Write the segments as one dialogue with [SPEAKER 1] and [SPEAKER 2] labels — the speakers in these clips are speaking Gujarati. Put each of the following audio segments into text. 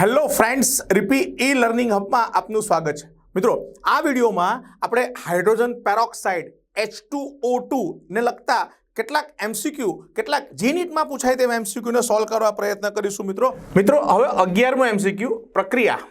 [SPEAKER 1] Hello friends, Ripi e learning હબમાં આપનું સ્વાગત છે. મિત્રો, આ વિડીયોમાં આપણે hydrogen peroxide, H two O two ને લગતા કેટલાક એમસીક્યુ કેટલાક જે નીટમાં પૂછાય તેવા એમસીક્યુને સોલ્વ કરવા પ્રયત્ન કરીશું મિત્રો. મિત્રો, હવે અગિયારમો એમસીક્યુ પ્રક્રિયા,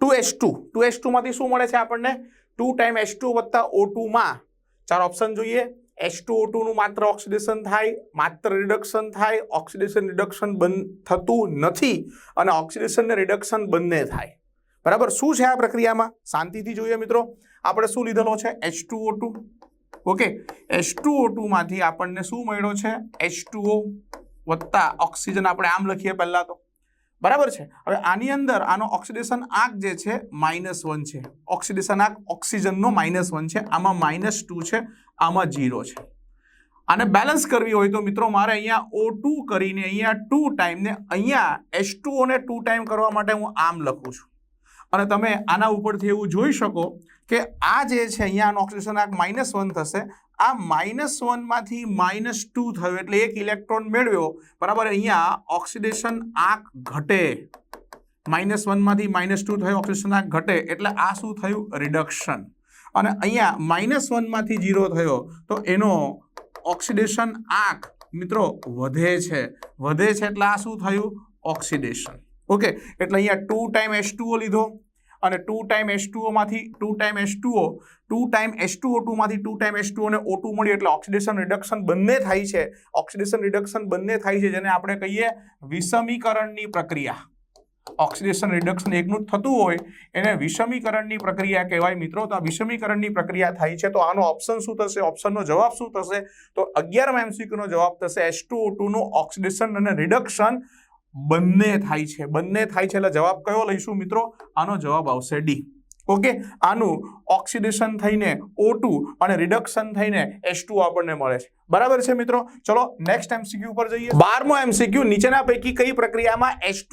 [SPEAKER 1] two H two. Two H ટુમાંથી શું મળે છે આપણને? ટુ ટાઈમ એચ ટુ વત્તા ઓ ટુમાં ચાર ઓપ્શન જોઈએ. એચ ટુ ટુનું માત્ર ઓક્સિડેશન થાય, માત્ર રિડક્શન થાય ઓક્સિડેશન રિડક્શન બંધ થતું નથી અને ઓક્સિડેશન ને રિડક્શન બંને થાય. બરાબર? શું છે આ પ્રક્રિયામાં? શાંતિથી જોઈએ મિત્રો. આપણે શું લીધેલો છે? H two two okay? H two આપણને શું મળ્યો છે? એચ વત્તા ઓક્સિજન આપણે આમ લખીએ પહેલાં તો. બરાબર છે? હવે આની અંદર આનો ઓક્સિડેશન આંક જે છે માઇનસ વન છે. ઓક્સિડેશન આંક ઓક્સિજનનો માઇનસ વન છે. આમાં માઇનસ ટુ છે, આમાં જીરો છે. આને બેલેન્સ કરવી હોય તો મિત્રો મારે અહીંયા ઓ ટુ કરીને અહીંયા ટુ ટાઈમને અહીંયા એચ ટુ ટુ ટાઈમ કરવા માટે હું આમ લખું છું. અને તમે આના ઉપરથી એવું જોઈ શકો કે આ જે છે, અહીંયા આનો ઓક્સિડેશન આંક માઇનસ વન થશે. આ માઇનસ વનમાંથી માઇનસ ટુ થયું એટલે એક ઇલેક્ટ્રોન મેળવ્યો. બરાબર, અહીંયા ઓક્સિડેશન આંક ઘટે. માઇનસ વનમાંથી માઇનસ ટુ થયું, ઓક્સિડેશન આંક ઘટે, એટલે આ શું થયું? રિડક્શન. અને અહીંયા માઇનસ વનમાંથી જીરો થયો, તો એનો ઓક્સિડેશન આંક, મિત્રો, વધે છે. વધે છે એટલે આ શું થયું? ઓક્સિડેશન. ઓકે, એટલે અહીંયા ટુ ટાઈમ એસ લીધો. અને two time S ટુઓમાંથી two time H two O two time S two O ટુમાંથી two time S two અને ઓ મળ્યું એટલે ઓક્સિડેશન રિડક્શન બંને થાય છે. ઓક્સિડેશન રિડક્શન બંને થાય છે જેને આપણે કહીએ વિષમીકરણની પ્રક્રિયા. ઓક્સિડેશન રિડક્શન એકનું જ થતું હોય એને વિષમીકરણની પ્રક્રિયા કહેવાય. મિત્રો, તો આ વિષમીકરણની પ્રક્રિયા થાય છે તો આનો ઓપ્શન શું થશે? ઓપ્શનનો જવાબ શું થશે? તો અગિયારમાં એમસીક્યુનો જવાબ થશે એસ ટુ ઓક્સિડેશન અને રિડક્શન બંને થાય છે. બંને થાય છે એટલે જવાબ કયો લઈશું મિત્રો? આનો જવાબ આવશે ડી. ઓકે? આનું ઓક્સિડેશન થઈને ઓ અને રિડક્શન થઈને એસ આપણને મળે છે. બરાબર છે મિત્રો? ચલો નેક્સ્ટ એમસીક્યુ પર જઈએ. બારમો એમસીક્યુ નીચેના પૈકી કઈ પ્રક્રિયામાં એસ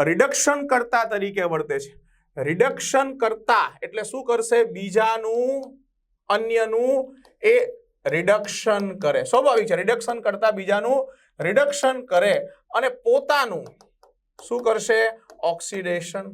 [SPEAKER 1] રિડક્શન કરતા તરીકે વર્તે છે? રિડક્શન કરતા એટલે શું કરશે? બીજાનું, અન્યનું એ રિડક્શન કરે. સ્વાભાવિક છે રિડક્શન કરતા બીજાનું રિડક્શન કરે અને પોતાનું શું કરશે? ઓક્સિડેશન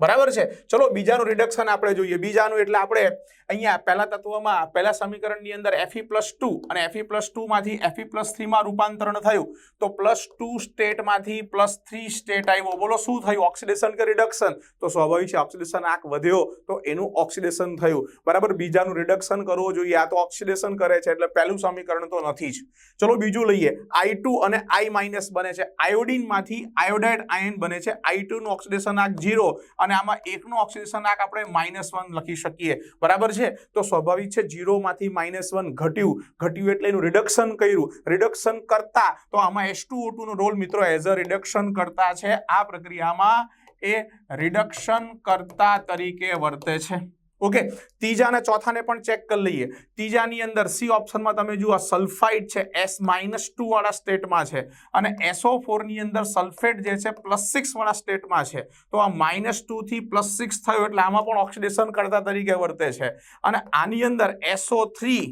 [SPEAKER 1] બરાબર છે? ચલો, બીજાનું રિડક્શન આપણે જોઈએ. બીજાનું એટલે આપણે અહીંયા પહેલા તત્વમાં, પહેલા સમીકરણની અંદર એફઈ પ્લસ ટુ અને એફઈ પ્લસ ટુમાંથી એફઈ પ્લસ થ્રીમાં રૂપાંતરણ થયું. તો પ્લસ ટુ સ્ટેટમાંથી પ્લસ થ્રી સ્ટેટ આવ્યો. બોલો, શું થયું? ઓક્સિડેશન કે રિડક્શન તો સ્વાભાવિક છે ઓક્સિડેશન આંક વધ્યો. તો એનું ઓક્સિડેશન થયું. બરાબર? બીજાનું રિડક્શન કરવું જોઈએ. આ તો ઓક્સિડેશન કરે છે, એટલે પહેલું સમીકરણ તો નથી જ. ચલો, બીજું લઈએ. આઈ અને આઈ માઇનસ બને છે. આયોડિનમાંથી આયોડાઇડ આયન બને છે. આઈ ટુનું ઓક્સિડેશન આંક ઝીરો અને આમાં એકનું ઓક્સિડેશન આંક આપણે માઇનસ વન લખી શકીએ. બરાબર છે? તો સ્વાભાવિક છે ઝીરોમાંથી માઇનસ વન ઘટ્યું. ઘટ્યું એટલે એનું રિડક્શન કર્યું. રિડક્શન કરતા, તો આમાં એસ ટુ ટુનો રોલ મિત્રો એઝ અ રિડક્શન કરતા છે. આ પ્રક્રિયામાં એ રિડક્શન કરતા તરીકે વર્તે છે. ઓકે ત્રીજા અને ચોથાને પણ ચેક કરી લઈએ. ત્રીજાની અંદર સી ઓપ્શનમાં તમે જુઓ સલ્ફાઇડ છે એસ માઇનસ ટુ વાળા સ્ટેટમાં છે. અને એસઓ ફોરની અંદર સલ્ફેટ જે છે પ્લસ સિક્સ વાળા સ્ટેટમાં છે. તો આ માઇનસ ટુ થી પ્લસ સિક્સ થયું, એટલે આમાં પણ ઓક્સિડેશન કરતા તરીકે વર્તે છે. અને આની અંદર એસઓ થ્રી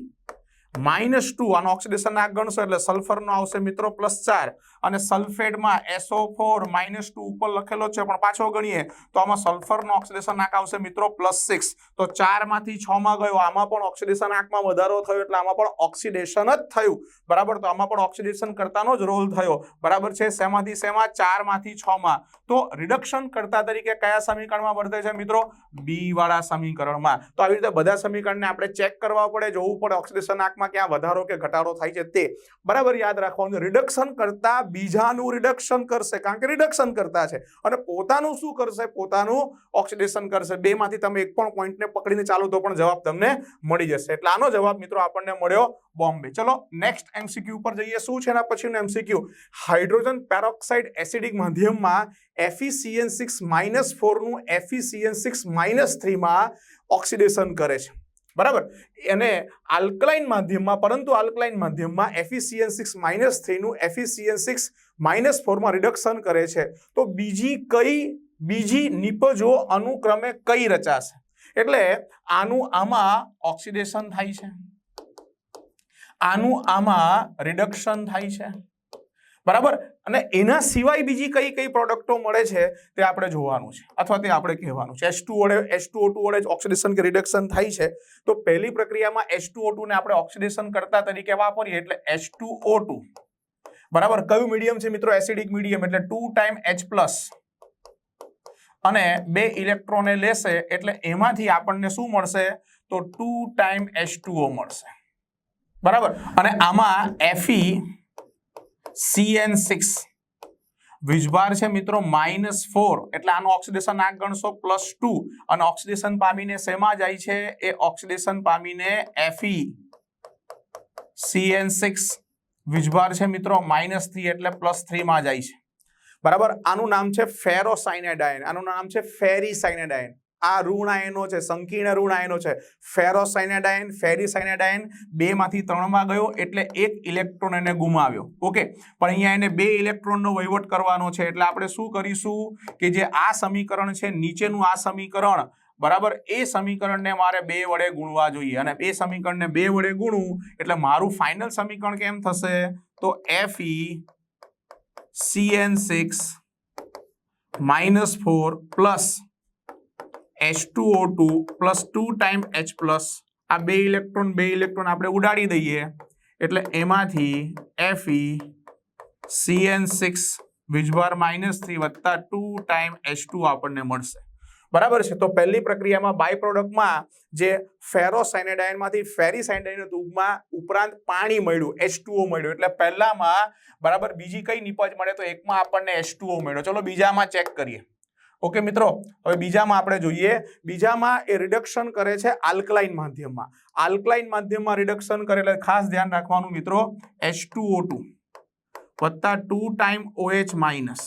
[SPEAKER 1] માઇનસ ટુ, આનો ઓક્સિડેશન આ ગણશો એટલે સલ્ફરનો આવશે મિત્રો પ્લસ ચાર. અને સલ્ફેડમાં એસઓ ફોર માઇનસ ટુ ઉપર લખેલો છે, પણ પાછો ગણીએ તો આમાં સલ્ફરનો ઓક્સિડેશન આંક આવશે મિત્રો પ્લસ સિક્સ તો ચારમાંથી છમાં ગયો, આમાં પણ ઓક્સિડેશન આંકમાં વધારો થયો એટલે આમાં પણ ઓક્સિડેશન જ થયું. બરાબર? તો આમાં પણ ઓક્સિડેશન કરતાનો જ રોલ થયો. બરાબર છે? શેમાંથી? શેમાં? ચારમાંથી છમાં તો રિડક્શન કરતા તરીકે કયા સમીકરણમાં વર્તે છે મિત્રો? બી વાળા સમીકરણમાં. તો આવી રીતે બધા સમીકરણને આપણે ચેક કરવા પડે, જોવું પડે ઓક્સિડેશન આંકમાં ક્યાં વધારો કે ઘટાડો થાય છે તે બરાબર યાદ રાખવાનું. રિડક્શન કરતા બીજાનું રિડક્શન કરશે. કારણ કે રિડક્શન કરતા છે. અને પોતાનું શું કરશે? પોતાનું ઓક્સિડેશન કરશે. બેમાંથી તમે એક પણ પોઈન્ટને પકડીને ચાલો તો પણ જવાબ તમને મળી જશે. એટલે આનો જવાબ મિત્રો આપણને મળ્યો બોમ્બે. ચલો નેક્સ્ટ એમસીક્યુ પર જઈએ. શું છે એના પછીનું એમસીક્યુ હાઇડ્રોજન પેરોક્સાઇડ એસિડિક માધ્યમમાં એફીસીએન સિક્સ માઇનસ ફોરનું એફીસીએન સિક્સ માઇનસ થ્રીમાં ઓક્સિડેશન કરે છે. બરાબર? એને આલ્કલાઇન માધ્યમમાં, પરંતુ આલ્કલાઇન માધ્યમમાં એફીસીએન સિક્સ માઇનસ થ્રીનું એફીસીએન સિક્સ માઇનસ ફોરમાં રિડક્શન કરે છે. તો બીજી કઈ, બીજી નિપજો અનુક્રમે કઈ રચાશે? એટલે આનું આમાં ઓક્સિડેશન થાય છે. આનું આમાં રિડક્શન થાય છે. બરાબર? અને એના સિવાય બીજી કઈ કઈ પ્રોડક્ટો મળે છે તે આપણે જોવાનું છે, અથવા તે આપણે કહેવાનું છે. એસ ટુ વડે એસ ટુ ઓ ટુ વડે ઓક્સિડેશન કે રિડક્શન થાય છે, તો પહેલી પ્રક્રિયામાં એસ ટુ ઓ ટુ ને આપણે ઓક્સિડેશન કરતા તરીકે વાપરીએ એટલે એસ ટુ ઓ ટુ બરાબર? કયું મીડિયમ છે મિત્રો? એસિડિક મીડિયમ એટલે ટુ ટાઈમ એચ પ્લસ અને બે ઇલેક્ટ્રોને લેશે એટલે એમાંથી આપણને શું મળશે? તો ટુ ટાઈમ એચ ટુ મળશે. બરાબર? અને આમાં એફી સીએન સિક્સ વીજભાર છે મિત્રો માઇનસ ફોર એટલે આનું ઓક્સિડેશન આ ગણશો પ્લસ ટુ અને ઓક્સિડેશન પામીને શેમાં જાય છે? એ ઓક્સિડેશન પામીને F E C N six વીજભાર છે મિત્રો માઇનસ થ્રી એટલે પ્લસ થ્રીમાં જાય છે. બરાબર? આનું નામ છે ફેરોસાઇનેડાયન આનું નામ છે ફેરીસાઇનેડાયન આ ઋણ આયનો છે, સંકીર્ણ ઋણ આયનો છે. ફેરોસાઇનેડાયન ફેરીસાઇનેડાયન બે માંથી ત્રણમાં ગયો એટલે એક ઇલેક્ટ્રોન એને ગુમાવ્યો. ઓકે? પણ અહીંયા એને બે ઇલેક્ટ્રોનનો વહીવટ કરવાનો છે. એટલે આપણે શું કરીશું કે જે આ સમીકરણ છે, નીચેનું આ સમીકરણ, બરાબર? એ સમીકરણને મારે બે વડે ગુણવા જોઈએ. અને એ સમીકરણને બે વડે ગુણવું એટલે મારું ફાઇનલ સમીકરણ કેમ થશે? તો F E CN six minus four plus H two O two plus two time H plus આ બે ઇલેક્ટ્રોન બે ઇલેક્ટ્રોન આપણે ઉડાડી દઈએ. એટલે એમાંથી એફ ઈ સીએન સિક્સ વીજભાર માઇનસ થ્રી વત્તા ટુ ટાઈમ એચ ટુ આપણને મળશે. બરાબર છે? તો પહેલી પ્રક્રિયામાં બાય પ્રોડક્ટમાં જે ફેરોસાઇનેડાયનમાંથી ફેરીસાઇનેડાયન ટૂંકમાં ઉપરાંત પાણી મળ્યું એચ મળ્યું. એટલે પહેલામાં, બરાબર, બીજી કઈ નિપજ મળે તો એકમાં આપણને એચ મળ્યો. ચલો બીજામાં ચેક કરીએ. ઓકે મિત્રો, હવે બીજામાં આપણે જોઈએ. બીજામાં એ રિડક્શન કરે છે આલ્કલાઇન માધ્યમમાં. આલ્કલાઇન માધ્યમમાં રિડક્શન કરે એટલે ખાસ ધ્યાન રાખવાનું, મિત્રો એચ ટુ ટુ વત્તા ટુ ટાઈમ ઓએચ માઇનસ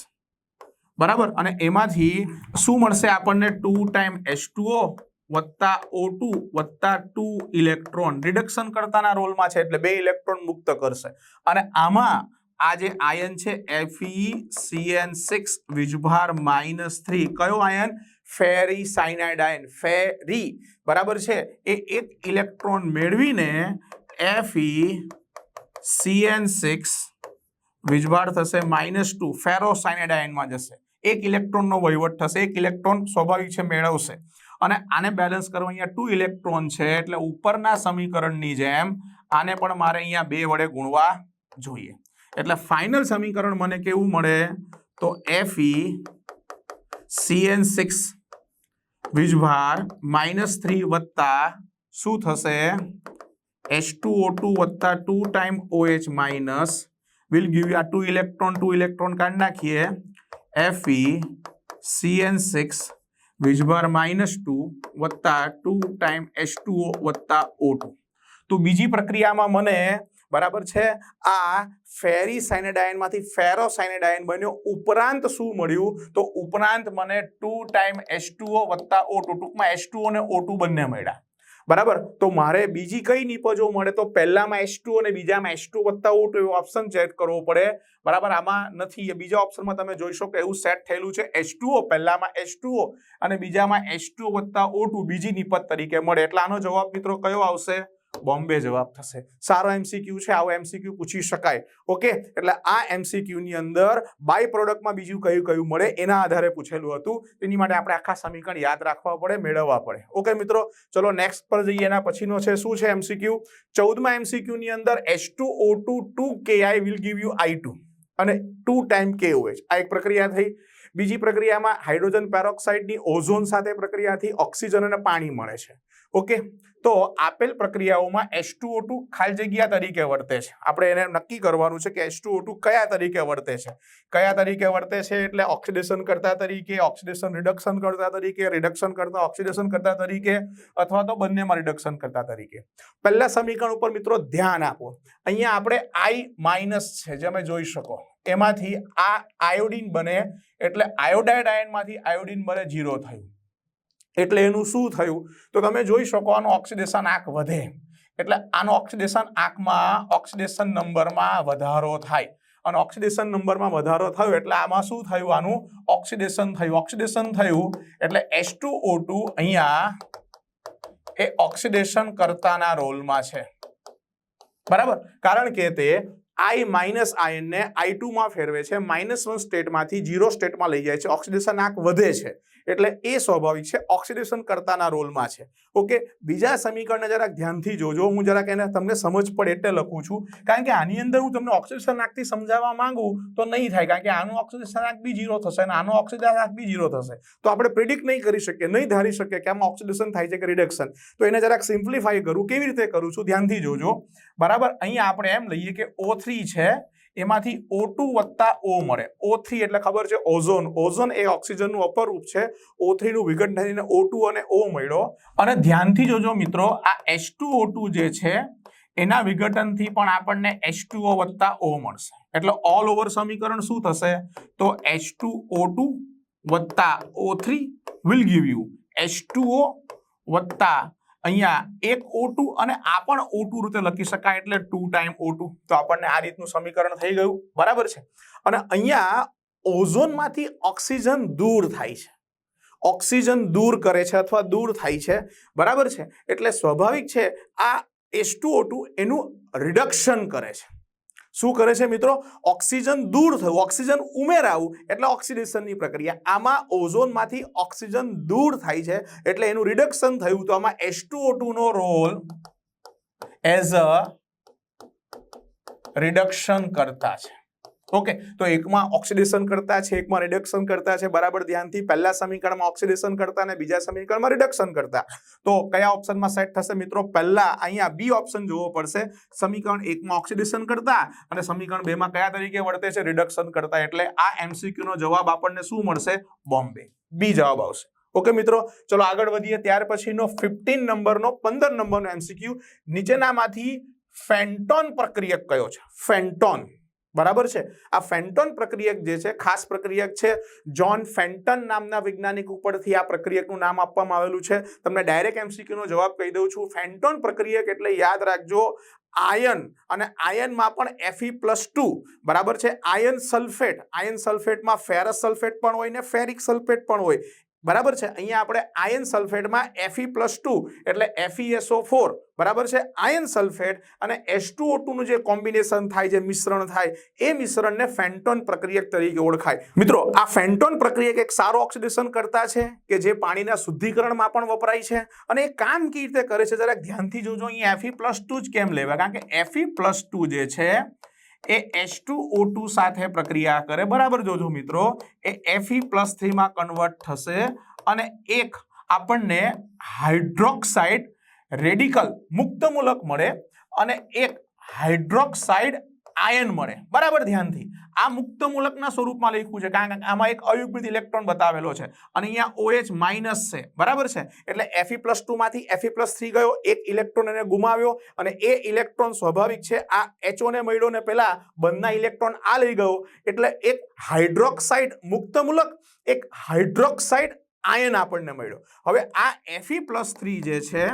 [SPEAKER 1] બરાબર? અને એમાંથી શું મળશે આપણને? ટુ ટાઈમ એચ ટુ વત્તા ઓ ટુ વત્તા ટુ ઇલેક્ટ્રોન રિડક્શન કરતાના રોલમાં છે એટલે બે ઇલેક્ટ્રોન મુક્ત કરશે. અને આમાં આ જે આયન છે F E C N six વીજભાર માઇનસ થ્રી. કયો આયન? ફેરી સાયનાઇડ આયન ફેરી. બરાબર છે? એ એક ઇલેક્ટ્રોન મેળવીને એફઈ સીએન સિક્સ વીજભાર થશે માઇનસ ટુ. ફેરોસાઇનાઇડ આયનમાં જશે. એક ઇલેક્ટ્રોનનો વહીવટ થશે. એક ઇલેક્ટ્રોન સ્વાભાવિક છે, મેળવશે. અને આને બેલેન્સ કરવા અહીંયા ટુ ઇલેક્ટ્રોન છે, એટલે ઉપરના સમીકરણની જેમ આને પણ મારે અહીંયા બે વડે ગુણવા જોઈએ. એટલે ફાઇનલ સમીકરણ મને કેવું મળે? તો F E C N six વીજભાર માઇનસ થ્રી વત્તા શું થશે? એચ ટુ ઓ ટુ વત્તા two time OH minus will give આ ટુ ઇલેક્ટ્રોન ટુ ઇલેક્ટ્રોન કાઢી નાખીએ. F E C N six વીજભાર માઇનસ ટુ વત્તા two time H two O વત્તા ઓ ટુ તો બીજી પ્રક્રિયામાં મને બરાબર છે? આ ફેરી સાયનેડાયનમાંથી ફેરો સાયનેડાયન બન્યો. ઉપરાંત શું મળ્યું? તો ઉપરાંત મને ટુ ટાઈમ એચ ટુઓ વત્તા ઓ ટુ ટૂંકમાં એચ ટુ અને ઓ ટુ બંને મળ્યા. બરાબર? તો મારે બીજી કઈ નિપજો મળે? તો પહેલામાં એચ ટુ અને બીજામાં એચ ટુ વત્તા ઓ ટુ એવો ઓપ્શન ચેક કરવો પડે. બરાબર? આમાં નથી. બીજા ઓપ્શનમાં તમે જોઈ શકો એવું સેટ થયેલું છે. એચ ટુઓ પહેલામાં એચ ટુઓ અને બીજામાં એચ ટુ વત્તા ઓ ટુ બીજી નિપજ તરીકે મળે. એટલે આનો જવાબ મિત્રો કયો આવશે? બોમ્બે જવાબ થશે. સારો એમસીક્યુ છે, આવો એમસીક્યુ પૂછી શકાય. ઓકે એટલે આ એમસીક્યુ ની અંદર બાય પ્રોડક્ટમાં બીજું કયું કયું મળે, એના આધારે પૂછેલું હતું. તેની માટે આપણે આખા સમીકરણ યાદ રાખવા પડે, મેળવવા પડે. ઓકે મિત્રો? ચલો નેક્સ્ટ પર જઈએ. એના પછીનો છે, શું છે એમસીક્યુ ચૌદમાં એમસીક્યુ ની અંદર H two O two two K I will give you I two અને ટુ ટાઈમ કે ઓએચ આ એક પ્રક્રિયા થઈ. બીજી પ્રક્રિયામાં હાઇડ્રોજન પેરોક્સાઇડની ઓઝોન સાથે પ્રક્રિયાથી ઓક્સિજન અને પાણી મળે છે. ઓકે? તો આપેલ પ્રક્રિયાઓમાં એચ ટુ ખાલી જગ્યા તરીકે વર્તે છે. આપણે એને નક્કી કરવાનું છે કે એચ ટુ કયા તરીકે વર્તે છે. કયા તરીકે વર્તે છે એટલે ઓક્સિડેશન કરતા તરીકે, ઓક્સિડેશન રિડક્શન કરતા તરીકે રિડક્શન કરતા ઓક્સિડેશન કરતા તરીકે અથવા તો બંનેમાં રિડક્શન કરતા તરીકે. પહેલા સમીકરણ ઉપર મિત્રો ધ્યાન આપો. અહીંયા આપણે આઈ માઇનસ છે, જે તમે જોઈ શકો. એમાંથી આ આયોડિન બને એટલે આયોડાઇડ આયનમાંથી આયોડિન બને જીરો થયું. એટલે એનું શું થયું? તો તમે જોઈ શકો આનું ઓક્સિડેશન આંક વધે. એટલે આનો ઓક્સિડેશન આંકમાં ઓક્સિડેશન નંબરમાં વધારો થાય. અને ઓક્સિડેશન નંબરમાં વધારો થયો એટલે આમાં શું થયું? આનું ઓક્સિડેશન થયું. ઓક્સિડેશન થયું એટલે એસ ટુ ઓ અહીંયા એ ઓક્સિડેશન કરતાના રોલમાં છે. બરાબર? કારણ કે તે આઈ માઇનસ આયનને આઈ ટુમાં ફેરવે છે. માઇનસ વન સ્ટેટમાંથી જીરો સ્ટેટમાં લઈ જાય છે. ઓક્સિડેશન આંક વધે છે. એટલે એ સ્વાભાવિક છે, ઓક્સિડેશન કરતાના રોલમાં છે. ઓકે, બીજા સમીકરણને જરાક ધ્યાનથી જોજો. હું જરાક એને તમને સમજ પડે એટલે લખું છું. કારણ કે આની અંદર હું તમને ઓક્સિડેશન આંકથી સમજાવવા માંગુ તો નહીં થાય, કારણ કે આનું આગ બી જીરો થશે અને આનો ઓક્સિડેશન આંક બી જીરો થશે. તો આપણે પ્રિડિક્ટ નહીં કરી શકીએ, નહીં ધારી શકીએ કે આમાં ઓક્સિડેશન થાય છે કે રિડક્શન. તો એને જરાક સિમ્પ્લિફાઈ કરું. કેવી રીતે કરું છું? ધ્યાનથી જોજો. બરાબર? અહીંયા આપણે એમ લઈએ કે ઓ છે. એમાંથી ઓ ટુ વત્તા ઓ મળે. ઓ થ્રી એટલે ખબર છે ઓઝોન. ઓઝોન એ ઓક્સિજનનું અપરૂપ છે. ઓ થ્રીનું વિઘટન થઈને ઓ ટુ અને ઓ મળ્યો. અને ધ્યાનથી જોજો મિત્રો, આ એચ ટુ ઓ ટુ જે છે, એના વિઘટનથી પણ આપણને એચ ટુ ઓ વત્તા ઓ મળશે. એટલે ઓલ ઓવર સમીકરણ શું થશે? તો એચ ટુ ઓ ટુ વત્તા O three will give you H two O વત્તા અહીંયા એક O2 અને આ પણ O2 રીતે લખી શકાય એટલે ટુ ટાઈમ O2 તો આપણને આ રીતનું સમીકરણ થઈ ગયું. બરાબર છે? અને અહીંયા ઓઝોનમાંથી ઓક્સિજન દૂર થાય છે. ઓક્સિજન દૂર કરે છે અથવા દૂર થાય છે. બરાબર છે? એટલે સ્વાભાવિક છે આ H2O2 એનું રિડક્શન કરે છે. શું કરે છે મિત્રો? ઓક્સિજન દૂર થયું, ઓક્સિજન ઉમેરાવું એટલે ઓક્સિડેશનની પ્રક્રિયા. આમાં ઓઝોનમાંથી ઓક્સિજન દૂર થાય છે એટલે એનું રિડક્શન થયું. તો આમાં એસ નો રોલ એઝ અ રિડક્શન કરતા છે. ઓકે તો એકમાં ઓક્સિડેશન કરતા છે, એકમાં રિડક્શન કરતા છે, બરાબર ધ્યાનથી. પહેલા સમીકરણમાં ઓક્સિડેશન કરતા અને બીજા સમીકરણમાં રિડક્શન કરતા. તો કયા ઓપ્શનમાં સેટ થશે મિત્રો? પહેલા અહીંયા બી ઓપ્શન જોવો પડશે. સમીકરણ એકમાં ઓક્સિડેશન કરતા અને સમીકરણ બેમાં કયા તરીકે વર્તે છે? રિડક્શન કરતા. એટલે આ એમસીક્યુ નો જવાબ આપણને શું મળશે? બોમ્બે. બી જવાબ આવશે. ઓકે મિત્રો, ચલો આગળ વધીએ. ત્યાર પછીનો ફિફ્ટીન નંબરનો, પંદર નંબરનો એમસીક્યુ નીચેનામાંથી ફેન્ટોન પ્રક્રિયક કયો છે? ફેન્ટોન બરાબર છે? આ ફેન્ટોન પ્રક્રિયક જે છે, ખાસ પ્રક્રિયક છે, જ્હોન ફેન્ટન નામના વૈજ્ઞાનિક ઉપરથી આ પ્રક્રિયકનું નામ આપવામાં આવેલું છે. તમને ડાયરેક્ટ એમસીક્યુનો જવાબ કહી દઉં છું. ફેન્ટોન પ્રક્રિયક એટલે યાદ રાખજો, આયન અને આયનમાં પણ એફઈ પ્લસ ટુ બરાબર છે? આયન સલ્ફેટ, આયન સલ્ફેટમાં ફેરસ સલ્ફેટ પણ હોય ને ફેરિક સલ્ફેટ પણ હોય. બરાબર છે? અહીંયા આપણે આયન સલ્ફેટમાં એફઈ પ્લસ ટુ એટલે F E S O four બરાબર છે? આયન સલ્ફેટ અને H2O2 નું જે કોમ્બિનેશન થાય, જે મિશ્રણ થાય, એ મિશ્રણને ફેન્ટોન પ્રક્રિયક તરીકે ઓળખાય. મિત્રો, આ ફેન્ટોન પ્રક્રિયક એક સારો ઓક્સિડેશન કરતા છે કે જે પાણીના શુદ્ધિકરણમાં પણ વપરાય છે અને એ કામ કેવી રીતે કરે છે? જરાક ધ્યાનથી જોજો, અહીંયા એફઈ પ્લસ ટુ જ કેમ લેવા કારણ કે એફઈ પ્લસ ટુ જે છે એ H2O2 સાથે પ્રક્રિયા કરે. બરાબર જોજો મિત્રો. એ Fe પ્લસ થ્રીમાં કન્વર્ટ થશે અને એક આપણને હાઇડ્રોક્સાઇડ રેડિકલ મુક્તમૂલક મળે અને એક હાઇડ્રોક્સાઇડ આયન મળે. બરાબર? ધ્યાનથી. આ મુક્તમૂલકના સ્વરૂપમાં લખ્યું છે. કારણ કે આમાં એક અયુગ્મિત ઇલેક્ટ્રોન બતાવેલો છે. અને અહીંયા ઓએચ માઇનસ છે. બરાબર છે? એટલે Fe પ્લસમાંથી Fe પ્લસ થ્રી ગયો. એક ઇલેક્ટ્રોન એને ગુમાવ્યો. અને એ ઇલેક્ટ્રોન સ્વાભાવિક છે. આ એચઓને મળ્યો ને પેલા બંધના ઇલેક્ટ્રોન આ લઈ ગયો. એટલે એક હાઇડ્રોક્સાઇડ મુક્તમૂલક, એક હાઇડ્રોક્સાઇડ આયન આપણને મળ્યો. હવે આ Fe પ્લસ થ્રી જે છે,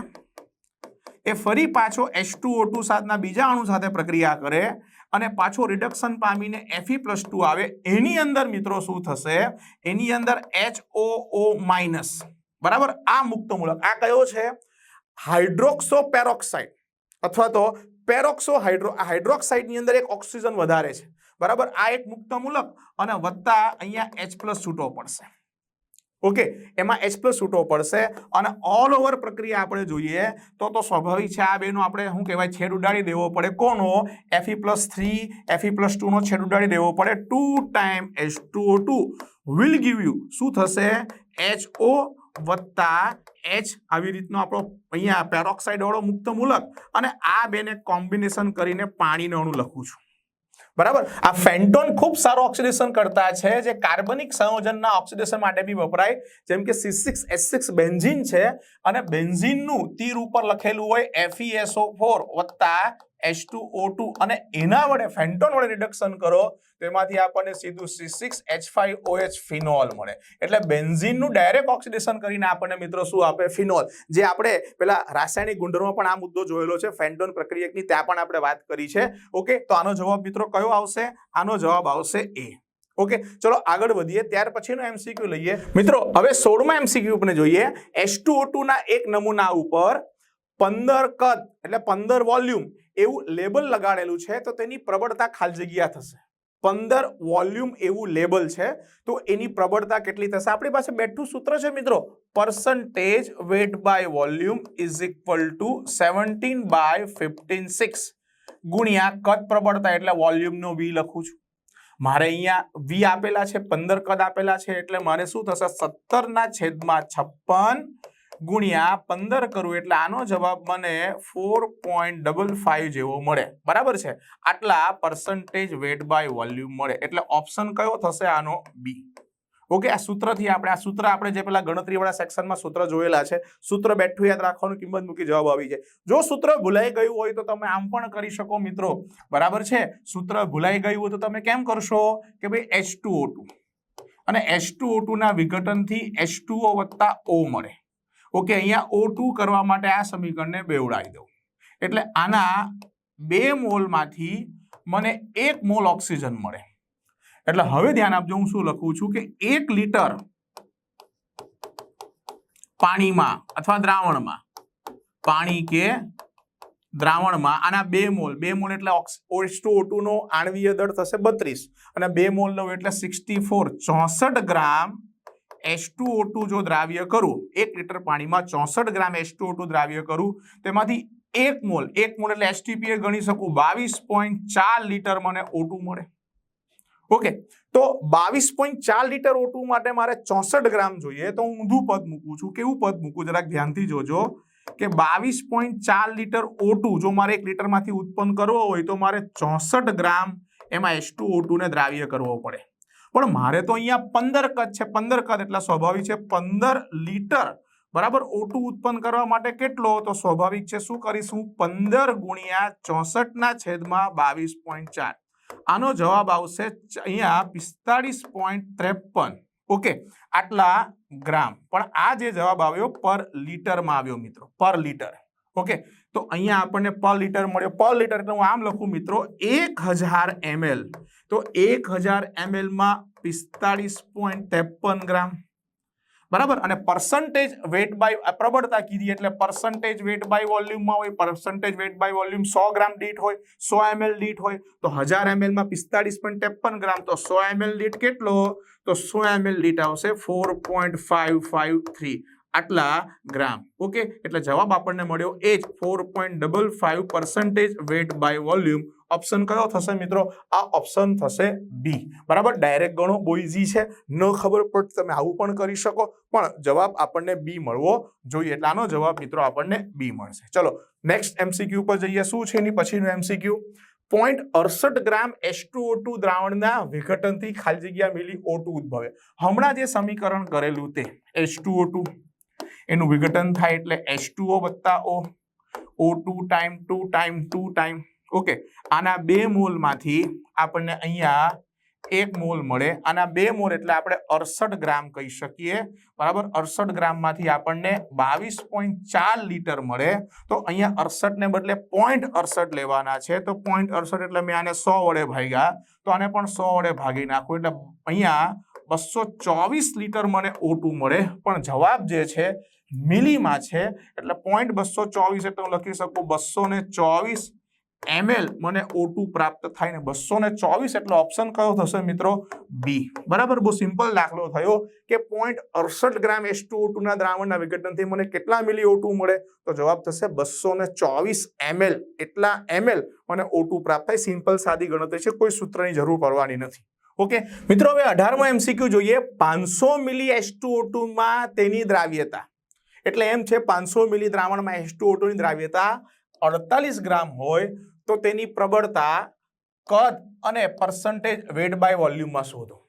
[SPEAKER 1] એ ફરી પાછો H2O2 સાથના બીજા અણુ સાથે પ્રક્રિયા કરે. અને પાછો રિડક્શન પામીને એફઈ પ્લસ ટુ આવે. એની અંદર મિત્રો શું થશે? એની અંદર HOO માઇનસ બરાબર? આ મુક્તમૂલક આ કયો છે? હાઇડ્રોક્સો પેરોક્સાઇડ અથવા તો પેરોક્સો હાઇડ્રો હાઇડ્રોક્સાઇડની અંદર એક ઓક્સિજન વધારે છે. બરાબર? આ એક મુક્તમૂલક અને વત્તા અહીંયા એચ પ્લસ છૂટો પડશે. ઓકે, એમાં એચ પ્લસ છૂટો પડશે અને ઓલ ઓવર પ્રક્રિયા આપણે જોઈએ તો તો સ્વાભાવિક છે આ બેનો આપણે શું કહેવાય, છેદ ઉડાડી દેવો પડે. કોનો? Fe plus three Fe plus ટુનો છેદ ઉડાડી દેવો પડે. Two time H two two will give you શું થશે? એચ ઓ વત્તા એચ આવી રીતનો આપણો અહીંયા પેરોક્સાઇડ વાળો મુક્ત મૂલક. અને આ બેને કોમ્બિનેશન કરીને પાણીનો અણુ લખું છું. બરાબર? આ ફેન્ટોન ખૂબ સારો ઓક્સિડેશન કરતા છે, જે કાર્બનિક સંયોજનના ઓક્સિડેશન માટે બી વપરાય. જેમ કે C six S six benzene છે, અને બેન્ઝીનનું તીર ઉપર લખેલું હોય F E S O four વત્તા એચ ટુ ઓ ટુ અને એના વડે ફેન્ટોન વડે રિડક્શન કરો તેમાંથી આપણને સીધું C six H five OH phenol મળે. એટલે બેન્ઝીનનું ડાયરેક્ટ ઓક્સિડેશન કરીને આપણને મિત્રો શું આપે? ફિનોલ. જે આપણે પેલા રાસાયણિક ગુણધર્મો પણ આ મુદ્દો જોયેલો છે, ફેન્ટોન પ્રક્રિયકની, ત્યાં પણ આપણે વાત કરી છે. ઓકે, તો આનો જવાબ મિત્રો કયો આવશે? આનો જવાબ આવશે એ ઓકે, ચલો આગળ વધીએ. ત્યાર પછીનો એમસીક્યુ લઈએ. મિત્રો, હવે સોળમાં એમસીક્યુ આપણે જોઈએ. એચ ટુ ના એક નમૂના ઉપર પંદર કદ, એટલે પંદર વોલ્યુમ એવું લેબલ લગાડેલું છે, તો તેની પ્રબળતા ખાલી જગ્યા થશે. પંદર વોલ્યુમ એવું લેબલ છે, તો એની પ્રબળતા કેટલી થશે? આપણી પાસે બેઠું સૂત્ર છે મિત્રો. Percentage weight by volume is equal to seventeen by fifteen six ગુણ્યા કદ પ્રબળતા એટલે વોલ્યુમનો વી લખું છું. મારે અહીંયા વી આપેલા છે, પંદર કદ આપેલા છે, એટલે મારે શું થશે? સત્તરના છેદમાં છપ્પન ગુણ્યા પંદર કરું એટલે આનો જવાબ મને ફોર પોઈન્ટ ડબલ ફાઈવ જેવો મળે. બરાબર છે? આટલા પર્સન્ટેજ વેટ બાય વોલ્યુમ મળે. એટલે ઓપ્શન કયો થશે આનો? બી ઓકે આ સૂત્રથી આપણે, આ સૂત્ર આપણે જે પેલા ગણતરીવાળા સેક્શનમાં સૂત્ર જોયેલા છે, સૂત્ર બેઠું યાદ રાખવાનું કિંમત મૂકી જવાબ આવી છે જો સૂત્ર ભૂલાઈ ગયું હોય તો તમે આમ પણ કરી શકો મિત્રો. બરાબર છે? સૂત્ર ભૂલાઈ ગયું હોય તો તમે કેમ કરશો? કે ભાઈ એચ ટુ અને એચ ટુ ના વિઘટનથી એચ વત્તા ઓ મળે. ઓકે, અહીંયા ઓ ટુ કરવા માટે આ સમીકરણને બેવડાવી દઉં. એટલે આના બે મોલમાંથી મને એક મોલ ઓક્સિજન મળે. એટલે હવે ધ્યાન આપજો, હું શું લખું છું કે એક લીટર પાણીમાં અથવા દ્રાવણમાં, પાણી કે દ્રાવણમાં, આના બે મોલ બે મોલ એટલે ઓએચ ટુ ઓ નો આણવીય દળ થશે બત્રીસ અને બે મોલ નવ એટલે સિક્સટી ફોર ચોસઠ ગ્રામ એચ ટુ જો દ્રાવ્ય કરું, એક લીટર પાણીમાં ચોસઠ ગ્રામ એચ ટુ દ્રાવ્ય કરું, તેમાંથી એક મોલ એક મોલ એટલે એસટીપીએ ગણી શકું, બાવીસ પોઈન્ટ ચાર લીટર મને O2 મળે. ઓકે, તો બાવીસ પોઈન્ટ ચાર લીટર ઓટુ માટે મારે ચોસઠ ગ્રામ જોઈએ, તો હું ઊંધું પદ મૂકું છું, કેવું પદ મૂકું, જરાક ધ્યાનથી જોજો, કે બાવીસ પોઈન્ટ ચાર લીટર ઓટુ જો મારે એક લીટરમાંથી ઉત્પન્ન કરવો હોય, તો મારે ચોસઠ ગ્રામ એમાં એસ ટુ ઓટુને દ્રાવ્ય કરવો પડે. પણ મારે તો અહીંયા પંદર કદ છે, પંદર કદ એટલે સ્વાભાવિક છે. પંદર લીટર, બરાબર? ઓટું ઉત્પન્ન કરવા માટે કેટલો તો સ્વાભાવિક છે, શું કરીશું? પંદર ગુણ્યા ચોસઠ ના છેદમાં બાવીસ પોઈન્ટ ચાર. આનો જવાબ આવશે અહીંયા પિસ્તાળીસ પોઈન્ટ ત્રેપન. ઓકે, આટલા ગ્રામ. પણ આ જે જવાબ આવ્યો, પર લીટરમાં આવ્યો, મિત્રો. પર લીટર. ઓકે, તો અહીંયા આપણને પર લીટર મળ્યો. પર લીટર એટલે હું આમ લખું મિત્રો, એક હજાર એમએલ. તો એક હજાર એમએલમાં પિસ્તાળીસ પોઈન્ટ ત્રેપન ગ્રામ. બરાબર? અને પર્સન્ટેજ વેટ બાય પ્રબળતા કીધી એટલે પર્સન્ટેજ વેટ બાય વોલ્યુમમાં હોય પર્સન્ટેજ વેટ બાય વોલ્યુમ સો ગ્રામ દીઠ હોય, સો એમએલ દીઠ હોય, તો હજાર એમએલમાં પિસ્તાળીસ પોઈન્ટ ત્રેપન ગ્રામ. તો સો એમએલ દીઠ કેટલો? તો સો એમએલ દીઠ આવશે four point five five three આટલા ગ્રામ. ઓકે? એટલે જવાબ આપણને મળ્યો એ જ four point double five percentage weight by volume option કયો થશે મિત્રો? આ ઓપ્શન થશે બી બરાબર? ડાયરેક્ટ ગણો બહુ ઇઝી છે. ન ખબર પડે તમે આવું પણ કરી શકો. પણ જવાબ આપણને બી મળવો જોઈએ. એટલે આનો જવાબ મિત્રો આપણને બી મળશે. ચલો નેક્સ્ટ એમસીક્યુ પર જઈએ. શું છે એની પછીનું એમસીક્યુ પોઈન્ટ અડસઠ ગ્રામ એસ ટુ દ્રાવણના વિઘટનથી ખાલી જગ્યા મિલી ઓટુ ઉદ્ભવે. હમણાં જે સમીકરણ કરેલું તે એચ ટુ એનું વિઘટન થાય એટલે એચ ટુ વત્તા O O two time two time two time okay આના બે મોલમાંથી આપણને અહીંયા એક મોલ મળે. આના બે મોલ એટલે આપણે અડસઠ ગ્રામ કહી શકીએ. બરાબર? અડસઠ ગ્રામમાંથી આપણને બાવીસ પોઈન્ટ ચાર લીટર મળે. તો અહીંયા અડસઠ ને બદલે પોઈન્ટ અડસઠ લેવાના છે. તો પોઈન્ટ અડસઠ એટલે મેં આને સો વડે ભાગ્યા. તો આને પણ સો વડે ભાગી નાખું. એટલે અહીંયા બસો ચોવીસ લીટર મને ઓટુ મળે. પણ જવાબ જે છે, મિલીમાં છે. એટલે પોઈન્ટ બસો ચોવીસ એટલે હું લખી શકું બસો ને ચોવીસ એમએલ મને ઓટુ પ્રાપ્ત થાય ને બસો ને ચોવીસ એટલે ઓપ્શન કયો થશે મિત્રો? બી બરાબર? બહુ સિમ્પલ દાખલો થયો કે પોઈન્ટ અડસઠ ગ્રામ એસ ટુ ના દ્રાવણના વિઘટનથી મને કેટલા મિલી ઓટુ મળે? તો જવાબ થશે બસો ને ચોવીસ એમએલ એટલા એમએલ મને ઓટુ પ્રાપ્ત થાય. સિમ્પલ સાદી ગણતરી છે. કોઈ સૂત્રની જરૂર પડવાની નથી. ઓકે? મિત્રો, હવે અઢારમો એમસીક્યુ જોઈએ. પાંચસો મિલી એચ ટુ માં તેની દ્રાવ્યતા. એટલે એમ છે, પાંચસો મિલી દ્રાવણમાં એચ ટુ ટુની દ્રાવ્યતા અડતાલીસ ગ્રામ હોય, તો તેની પ્રબળતા કદ અને પર્સન્ટેજ વેટ બાય વોલ્યુમમાં શોધો.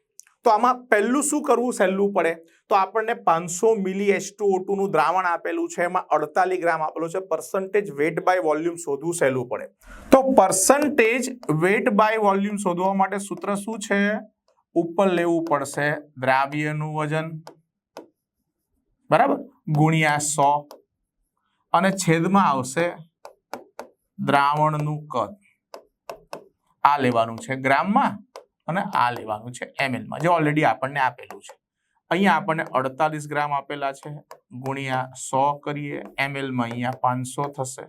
[SPEAKER 1] તો આમાં પહેલું શું કરવું સહેલું પડે? તો આપણને પાંચસો મિલી એચ ટુ નું દ્રાવણ આપેલું છે, એમાં અડતાલીસ ગ્રામ આપેલું છે. પર્સન્ટેજ વેટ બાય વોલ્યુમ શોધવું સહેલું પડે. તો પર્સન્ટેજ વેટ બાય વોલ્યુમ શોધવા માટે સૂત્ર શું છે? ઉપર લેવું પડશે દ્રાવ્યનું વજન. બરાબર? ગુણ્યા સો. અને છેદમાં આવશે દ્રાવણનું કદ. આ લેવાનું છે ગ્રામમાં. અને આ લેવાનું છે એમએલમાં જે ઓલરેડી આપણને આપેલું છે. અહીંયા આપણને અડતાલીસ ગ્રામ આપેલા છે. ગુણ્યા સો કરીએ એમએલમાં અહીંયા પાંચસો થશે.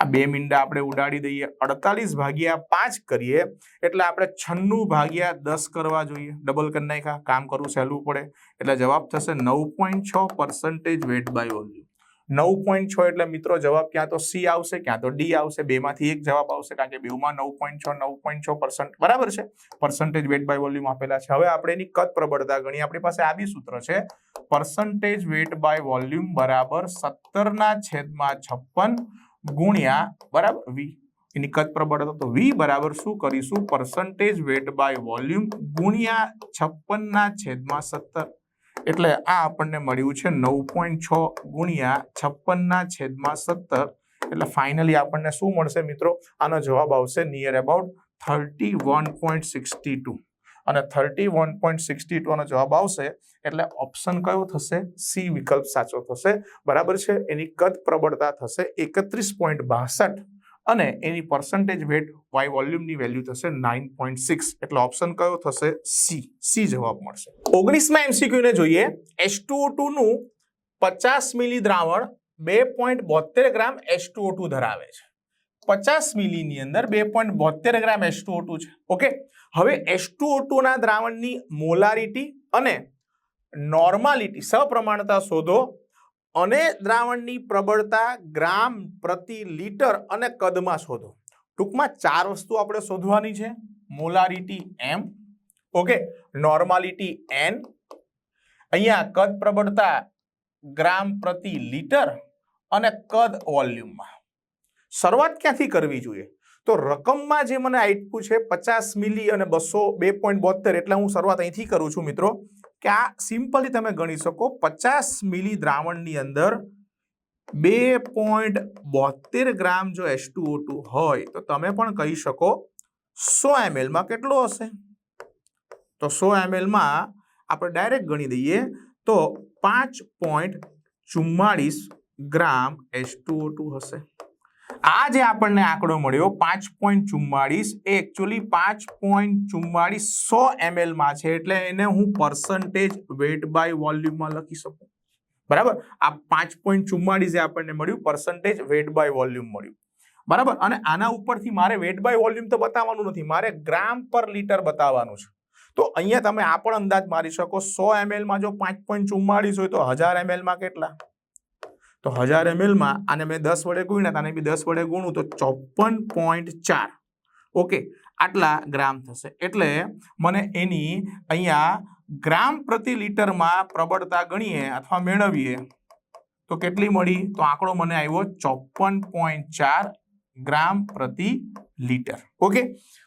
[SPEAKER 1] આ બે મીંડા આપણે ઉડાડી દઈએ. અડતાલીસ ભાગ્યા પાંચ કરીએ, એટલે આપણે છન્નું ભાગ્યા દસ કરવા જોઈએ. ડબલ કરી નાખ્યા. કામ કરવું સહેલું પડે. એટલે જવાબ થશે નવ પોઈન્ટ છ પર્સન્ટેજ વેટ બાય વોલ્યુમ નવ પોઈન્ટ છ એટલે મિત્રો જવાબ ક્યાં તો સી આવશે, ક્યાં તો ડી આવશે, બેમાંથી એક જવાબ આવશે કારણ કે બેમાં નવ પોઈન્ટ છ, નવ પોઈન્ટ છ પર્સન્ટ બરાબર છે. પર્સન્ટેજ વેટ બાય વોલ્યુમ આપેલા છે. હવે આપણે એની કદ પ્રબળતા ગણી આપણી પાસે આ બી સૂત્ર છે. પર્સન્ટેજ વેટ બાય વોલ્યુમ બરાબર સત્તરના છેદમાં છપ્પન ગુણ્યા બરાબર વી એની કદ પ્રબળતા તો વી બરાબર શું કરીશું? પર્સન્ટેજ વેટ બાય વોલ્યુમ ગુણ્યા છપ્પનના છેદમાં સત્તર. એટલે આ આપણને મળ્યું છે નવ પોઈન્ટ છ ગુણ્યા છપ્પનના છેદમાં સત્તર. એટલે ફાઇનલી આપણને શું મળશે મિત્રો? આનો જવાબ આવશે near about thirty one point sixty two અને થર્ટી વન પોઈન્ટ સિક્સટી ટુનો જવાબ આવશે એટલે ઓપ્શન કયો થશે? સી વિકલ્પ સાચો થશે. બરાબર છે? એની કદ પ્રબળતા થશે એકત્રીસ પોઈન્ટ બાસઠ. અને એની પર્સન્ટેજ વેટ વાય વોલ્યુમની વેલ્યુ થશે નાઇન પોઈન્ટ સિક્સ એટલે ઓપ્શન કયો થશે? સી સી જવાબ મળશે. ઓગણીસમાં એમસીક્યુને જોઈએ. એચ ટુ નું પચાસ મિલી દ્રાવણ બે પોઈન્ટ બોતેર ગ્રામ એચ ટુ ધરાવે છે. પચાસ મિલીની અંદર બે પોઈન્ટ બોતેર ગ્રામ એચ ટુ છે. ઓકે હવે એચ ટુ ના દ્રાવણની મોલારિટી અને નોર્માલિટી સપ્રમાણતા શોધો. અને દ્રાવણની પ્રબળતા ગ્રામ પ્રતિ લીટર અને કદમાં શોધો. ટૂંકમાં ચાર વસ્તુ આપણે શોધવાની છે. Molarity M okay, normality N અહીંયા કદ પ્રબળતા ગ્રામ પ્રતિ લીટર અને કદ વોલ્યુમમાં. શરૂઆત ક્યાંથી કરવી જોઈએ? તો રકમમાં જે મને આપ્યું છે પચાસ મિલી અને બસો, બે પોઈન્ટ બોતેર એટલે હું શરૂઆત અહીંથી કરું છું મિત્રો. કે આ સિમ્પલી તમે ગણી શકો પચાસ મિલી દ્રાવણની અંદર બે પોઈન્ટ બોતેર ગ્રામ જો એસ ટુ હોય, તો તમે પણ કહી શકો સો એમએલમાં કેટલો હશે? તો સો એમએલમાં આપણે ડાયરેક્ટ ગણી દઈએ તો પાંચ પોઈન્ટ ચુમ્માળીસ ગ્રામ એચ ટુ હશે. આ જે આપણને આંકડો મળ્યો પાંચ પોઈન્ટ ચુમ્માળીસ એ એકચ્યુઅલી પાંચ પોઈન્ટ ચુમ્માળીસ સો એમએલમાં છે એટલે એને હું પર્સન્ટેજ વેટ બાય વોલ્યુમમાં લખી શકું. બરાબર? આ પાંચ પોઈન્ટ ચુમ્માળીસ આપણને મળ્યું પર્સન્ટેજ વેટ બાય વોલ્યુમ મળ્યું. બરાબર? અને આના ઉપરથી મારે વેટ બાય વોલ્યુમ તો બતાવવાનું નથી, મારે ગ્રામ પર લીટર બતાવવાનું છે. તો અહીંયા તમે આ પણ અંદાજ મારી શકો, સો એમએલમાં જો પાંચ પોઈન્ટ ચુમ્માળીસ હોય તો હજાર એમએલમાં કેટલા? તો હજાર એમએલમાં આને મેં દસ વડે ગુણ્યા આને બી દસ વડે ગુણું, તો ચોપન પોઈન્ટ ચાર. ઓકે, આટલા ગ્રામ થશે. એટલે મને એની અહીંયા ગ્રામ પ્રતિ લીટરમાં પ્રબળતા ગણીએ અથવા મેળવીએ. તો કેટલી મળી? તો આંકડો મને આવ્યો ચોપન પોઈન્ટ ચાર ગ્રામ પ્રતિ લીટર. ઓકે?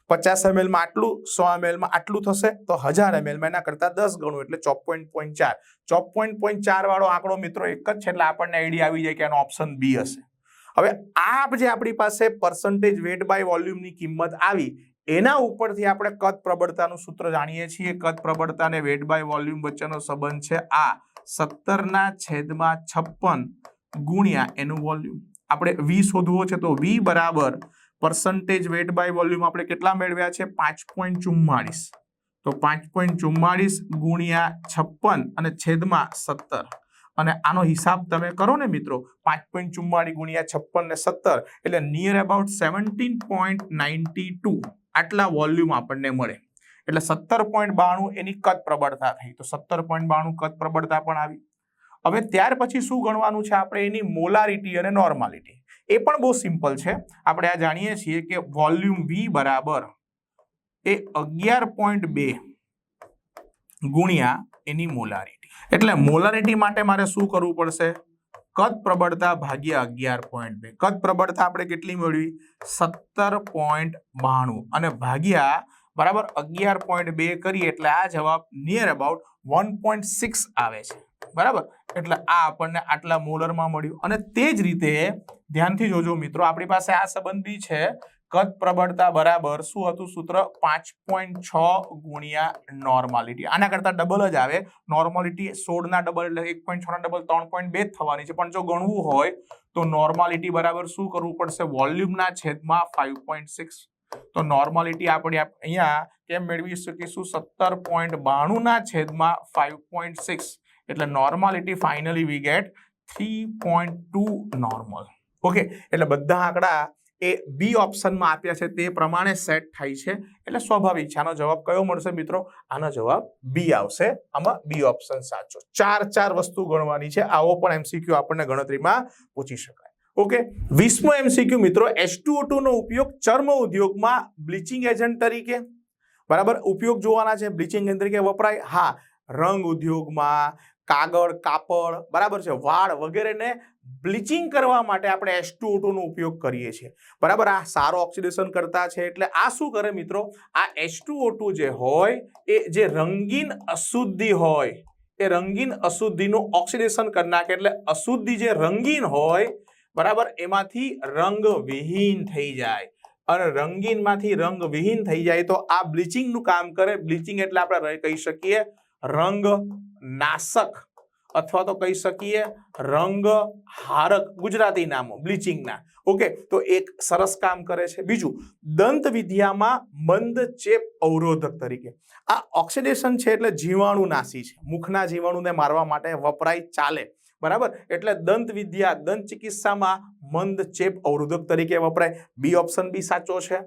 [SPEAKER 1] પચાસ એમએલમાં આટલું, સો એમએલમાં આટલું થશે, તો હજાર એમએલમાં એના કરતાં દસ ગણું, એટલે ચોપ પોઈન્ટ ચાર. ચોપ પોઈન્ટ ચાર વાળો આંકડો મિત્રો એક જ છે, એટલે આપણને આઈડિયા આવી જાય કે એનો ઓપ્શન બી હશે. હવે આ જે આપણી પાસે પર્સન્ટેજ વેટ બાય વોલ્યુમની કિંમત આવી, એના ઉપરથી આપણે કદ પ્રબળતાનું સૂત્ર જાણીએ છીએ. કદ પ્રબળતા અને વેટ બાય વોલ્યુમ વચ્ચેનો સંબંધ છે આ સત્તરના છેદમાં છપ્પન ગુણ્યા એનું વોલ્યુમ આપણે વી શોધવો છે તો વી બરાબર પર્સન્ટેજ વેટ બાય વોલ્યુમ આપણે કેટલા મેળવ્યા છે? પાંચ પોઈન્ટ ચુમ્માળીસ. તો પાંચ પોઈન્ટ ચુમ્માળીસ ગુણ્યા છપ્પન અને છેદમાં સત્તર. અને આનો હિસાબ તમે કરો ને મિત્રો, પાંચ પોઈન્ટ ચુમ્માળી ગુણ્યા છપ્પન ને સત્તર, એટલે near about seventeen point ninety two આટલા વોલ્યુમ આપણને મળે. એટલે સત્તર પોઈન્ટ બાણું એની કદ પ્રબળતા થઈ. તો સત્તર પોઈન્ટ બાણું કદ પ્રબળતા પણ આવી. હવે ત્યાર પછી શું ગણવાનું છે આપણે એની મોલારિટી અને નોર્માલિટી? એ પણ બહુ સિમ્પલ છે. આપણે આ જાણીએ છીએ કે વોલ્યુમ વી બરાબર એ અગિયાર પોઈન્ટ બે ગુણ્યા એની મોલારિટી. એટલે મોલારિટી માટે મારે શું કરવું પડશે? કદ પ્રબળતા ભાગ્યા અગિયાર પોઈન્ટ બે. કદ પ્રબળતા આપણે કેટલી મેળવી? સત્તર પોઈન્ટ બાણું. અને ભાગ્યા બરાબર અગિયાર પોઈન્ટ બે કરીએ એટલે આ જવાબ near about one point six આવે છે. બરાબર? એટલે આ આપણને આટલા મોલરમાં મળ્યું. અને તે જ રીતે, ધ્યાનથી જોજો મિત્રો, આપણી પાસે આ સંબંધી છે, કદ પ્રબળતા બરાબર શું હતું સૂત્ર? પાંચ પોઈન્ટ છ ગુણ્યા નોર્માલિટી આના કરતા ડબલ જ આવે. નોર્માલિટી સોળના ડબલ એટલે એક પોઈન્ટ છ ના ડબલ ત્રણ પોઈન્ટ બે થવાની છે. પણ જો ગણવું હોય, તો નોર્માલિટી બરાબર શું કરવું પડશે? વોલ્યુમના છેદમાં ફાઈવ પોઈન્ટ સિક્સ તો નોર્માલિટી આપણે અહીંયા કેમ મેળવી શકીશું? સત્તર પોઈન્ટ બાણુંના છેદમાં ફાઈવ પોઈન્ટ સિક્સ એટલે normality finally we get three point two normal okay એટલે બધા આંકડા એ બી ઓપ્શનમાં આપ્યા છે, તે પ્રમાણે સેટ થાય છે. એટલે સ્વાભાવિક છે, આનો જવાબ કયો મળશે મિત્રો? આનો જવાબ બી આવશે. આમાં બી ઓપ્શન સાચો. ચાર ચાર વસ્તુ ગણવાની છે. આવો પણ એમસીક્યુ આપણને ગણતરીમાં પૂછી શકાય. ઓકે વીસમો એમસીક્યુ મિત્રો એચ નો ઉપયોગ ચર્મ ઉદ્યોગમાં બ્લીચિંગ એજન્ટ તરીકે. બરાબર? ઉપયોગ જોવાના છે. બ્લીચિંગ તરીકે વપરાય. હા, રંગ ઉદ્યોગમાં કાગળ, કાપડ, બરાબર છે? વાળ વગેરેને બ્લીચિંગ કરવા માટે આપણે એસ ટુ ઓટોનો ઉપયોગ કરીએ છીએ. બરાબર? આ સારો ઓક્સિડેશન કરતા છે એટલે આ શું કરે મિત્રો? આ એચ જે હોય, એ જે રંગીન અશુદ્ધિ હોય, એ રંગીન અશુદ્ધિનું ઓક્સિડેશન કરી નાખે એટલે અશુદ્ધિ જે રંગીન હોય, બરાબર? એમાંથી રંગ વિહીન થઈ જાય. અને રંગીનમાંથી રંગ વિહીન થઈ જાય તો આ બ્લીચિંગનું કામ કરે. બ્લીચિંગ એટલે આપણે કહી શકીએ રંગ નાશક અથવા તો કહી શકીએ રંગ હારક ગુજરાતી નામો બ્લીચિંગના ઓકે તો એક સરસ કામ કરે છે. બીજું, દંત વિદ્યામાં મંદ ચેપ અવરોધક તરીકે. આ ઓક્સિડેશન છે એટલે જીવાણુ નાશી છે. મુખના જીવાણુને મારવા માટે વપરાય ચાલે. બરાબર? એટલે દંત વિદ્યા, દંત ચિકિત્સામાં મંદ ચેપ અવરોધક તરીકે વપરાય. બી ઓપ્શન બી સાચો છે.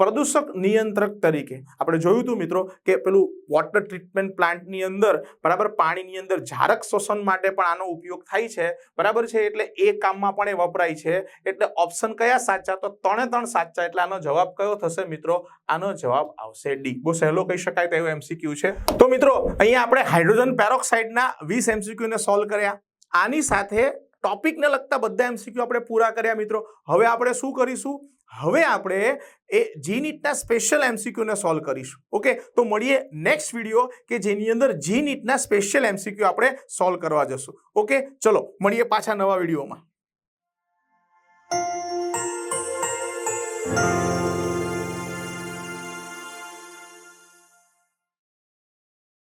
[SPEAKER 1] પ્રદૂષક નિયંત્રક તરીકે. આપણે જોયું હતું મિત્રો કે પેલું વોટર ટ્રીટમેન્ટ પ્લાન્ટની અંદર, બરાબર પાણીની અંદર ઝારક શોષણ માટે પણ આનો ઉપયોગ થાય છે. બરાબર છે? એટલે એ કામમાં પણ એ વપરાય છે. એટલે ઓપ્શન કયા સાચા? તો ત્રણે ત્રણ સાચા. એટલે આનો જવાબ કયો થશે મિત્રો? આનો જવાબ આવશે ડી. બહુ સહેલો કહી શકાય તેવો એમસીક્યુ છે. તો મિત્રો, અહીંયા આપણે હાઇડ્રોજન પેરોક્સાઇડના વીસ એમસીક્યુને સોલ્વ કર્યા. આની સાથે ટોપિકને લગતા બધા એમસીક્યુ આપણે પૂરા કર્યા મિત્રો. હવે આપણે શું કરીશું? હવે આપણે એ જી નીટના સ્પેશિયલ એમસીક્યુને સોલ્વ કરીશું. ઓકે તો મળીએ નેક્સ્ટ વીડિયો કે જેની અંદર જી નીટના સ્પેશિયલ એમસીક્યુ આપણે સોલ્વ કરવા જશું. ઓકે ચલો, મળીએ પાછા નવા વિડીયોમાં